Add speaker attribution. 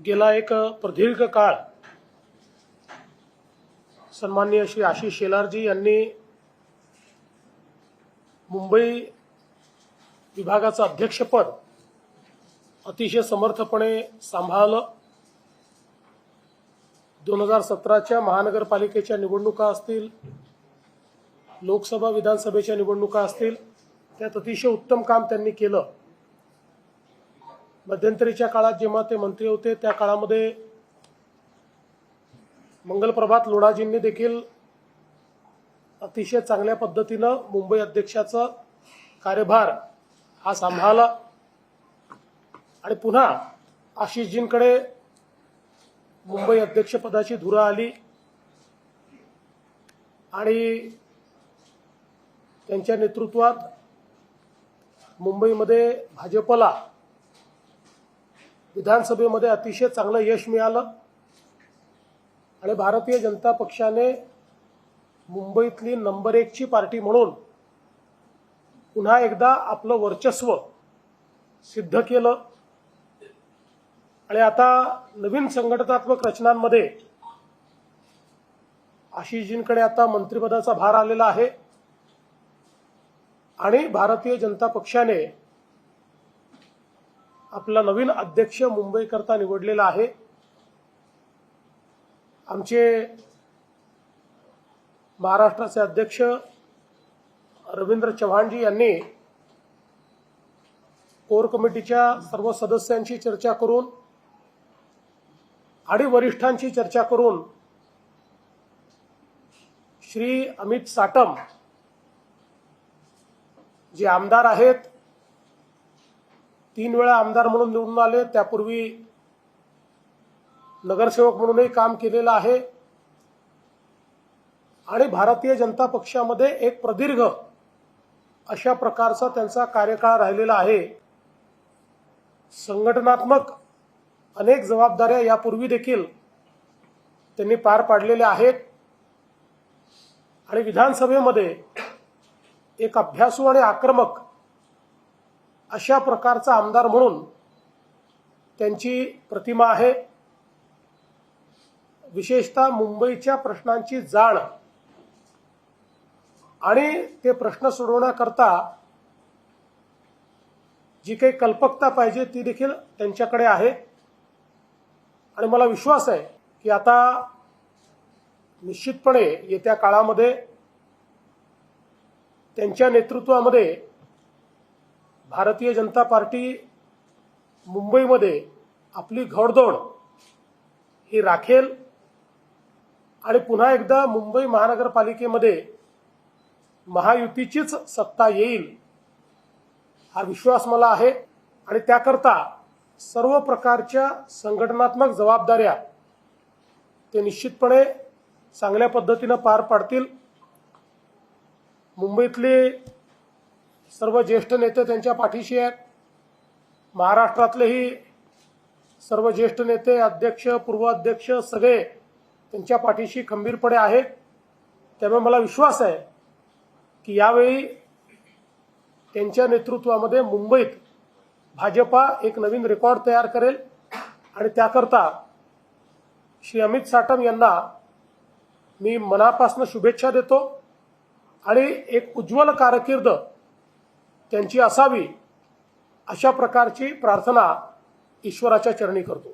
Speaker 1: गेला एक प्रदीर्घ काळ. सन्माननीय श्री आशिष शेलारजी यांनी मुंबई विभागाचं अध्यक्षपद अतिशय समर्थपणे सांभाळलं. दोन हजार सतराच्या महानगरपालिकेच्या निवडणुका असतील लोकसभा विधानसभेच्या निवडणुका असतील त्यात अतिशय उत्तम काम त्यांनी केलं. मध्यंतरीच्या काळात जेव्हा ते मंत्री होते त्या काळामध्ये मंगलप्रभात लोढाजींनी देखील अतिशय चांगल्या पद्धतीनं मुंबई अध्यक्षाचा कार्यभार हा सांभाळला. आणि पुन्हा आशिषजींकडे मुंबई अध्यक्षपदाची धुरा आली. आणि त्यांच्या नेतृत्वात मुंबईमध्ये भाजपला विधानसभेमध्ये अतिशय चांगलं यश मिळालं. आणि भारतीय जनता पक्षाने मुंबईतली नंबर एकची पार्टी म्हणून पुन्हा एकदा आपलं वर्चस्व सिद्ध केलं. आणि आता नवीन संघटनात्मक रचनांमध्ये आशिषजींकडे आता मंत्रिपदाचा भार आलेला आहे. आणि भारतीय जनता पक्षाने आपला नवीन अध्यक्ष मुंबईकरता निवडलेला आहे. आमचे महाराष्ट्राचे अध्यक्ष रवींद्र चव्हाणजी यांनी कोर कमिटीच्या सर्व सदस्यांशी चर्चा करून आणि वरिष्ठांची चर्चा करून श्री अमित साटम जे आमदार आहेत तीन वेळा आमदार म्हणून निवडून आले. त्यापूर्वी नगरसेवक म्हणूनही काम केलेलं आहे. आणि भारतीय जनता पक्षामध्ये एक प्रदीर्घ अशा प्रकारचा त्यांचा कार्यकाळ राहिलेला आहे. संघटनात्मक अनेक जबाबदाऱ्या यापूर्वी देखील त्यांनी पार पाडलेल्या आहेत. आणि विधानसभेमध्ये एक अभ्यासू आणि आक्रमक अशा प्रकारचा आमदार म्हणून त्यांची प्रतिमा आहे. विशेषतः मुंबईच्या प्रश्नांची जाण आणि ते प्रश्न सोडवण्याकरता जी काही कल्पकता पाहिजे ती देखील त्यांच्याकडे आहे. आणि मला विश्वास आहे की आता निश्चितपणे येत्या काळामध्ये त्यांच्या नेतृत्वामध्ये भारतीय जनता पार्टी मुंबईमध्ये आपली घोडदौड ही राखेल आणि पुन्हा एकदा मुंबई महानगरपालिकेमध्ये महायुतीचीच सत्ता येईल हा विश्वास मला आहे. आणि त्याकरता सर्व प्रकारच्या संघटनात्मक जबाबदाऱ्या ते निश्चितपणे चांगल्या पद्धतीनं पार पाडतील. मुंबईतले सर्व ज्येष्ठ नेते त्यांच्या पाठीशी आहेत. महाराष्ट्रातलेही सर्व ज्येष्ठ नेते अध्यक्ष पूर्व अध्यक्ष सगळे त्यांच्या पाठीशी खंबीरपणे आहेत. त्यामुळे मला विश्वास आहे की यावेळी त्यांच्या नेतृत्वामध्ये मुंबईत भाजपा एक नवीन रेकॉर्ड तयार करेल आणि त्याकरता श्री अमित साटम यांना मी मनापासून शुभेच्छा देतो. आणि एक उज्ज्वल कारकीर्द त्यांची असावी अशा प्रकारची प्रार्थना ईश्वराच्या चरणी करतो.